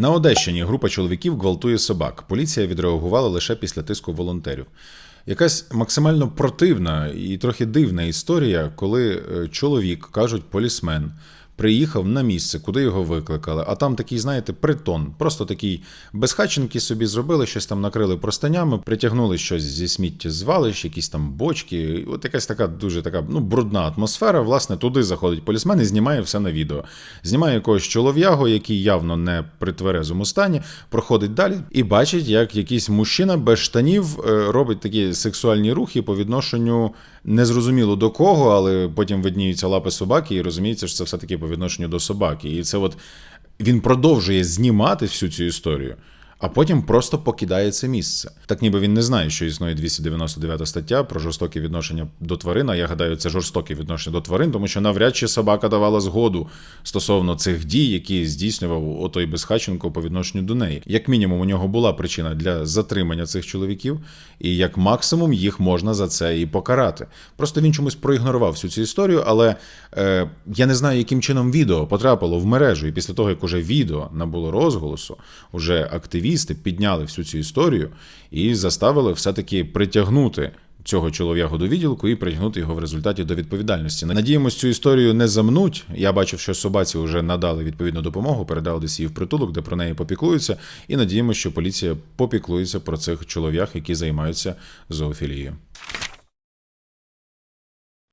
На Одещині група чоловіків гвалтує собак. Поліція відреагувала лише після тиску волонтерів. Якась максимально противна і трохи дивна історія, коли е, чоловік, кажуть, полісмен, приїхав на місце, куди його викликали, а там такий, знаєте, притон. Просто такий безхатченки собі зробили, щось там накрили простинями, притягнули щось зі сміттєзвалищ, якісь там бочки. От якась така дуже така ну, брудна атмосфера. Власне, туди заходить полісмен і знімає все на відео. Знімає якогось чолов'ягу, який явно не при тверезому стані, проходить далі і бачить, як якийсь мужчина без штанів е, робить такі сексуальні рухи по відношенню незрозуміло до кого, але потім видніються лапи собаки, і розуміється, що це все-таки відношенню до собаки. І це от він продовжує знімати всю цю історію. А потім просто покидає це місце. Так ніби він не знає, що існує 299 стаття про жорстоке відношення до тварин. А я гадаю, це жорстоке відношення до тварин, тому що навряд чи собака давала згоду стосовно цих дій, які здійснював отой безхаченко по відношенню до неї. Як мінімум, у нього була причина для затримання цих чоловіків, і як максимум їх можна за це і покарати. Просто він чомусь проігнорував всю цю історію, але е, я не знаю, яким чином відео потрапило в мережу, і після того, як уже відео набуло розголосу, уже активісти підняли всю цю історію і заставили все-таки притягнути. Цього чолов'ягу до відділку і притягнути його в результаті до відповідальності. Надіємось, цю історію не замнуть. Я бачив, що собаці вже надали відповідну допомогу, передали десь її в притулок, де про неї попіклуються. І надіємося, що поліція попіклується про цих чолов'яг, які займаються зоофілією.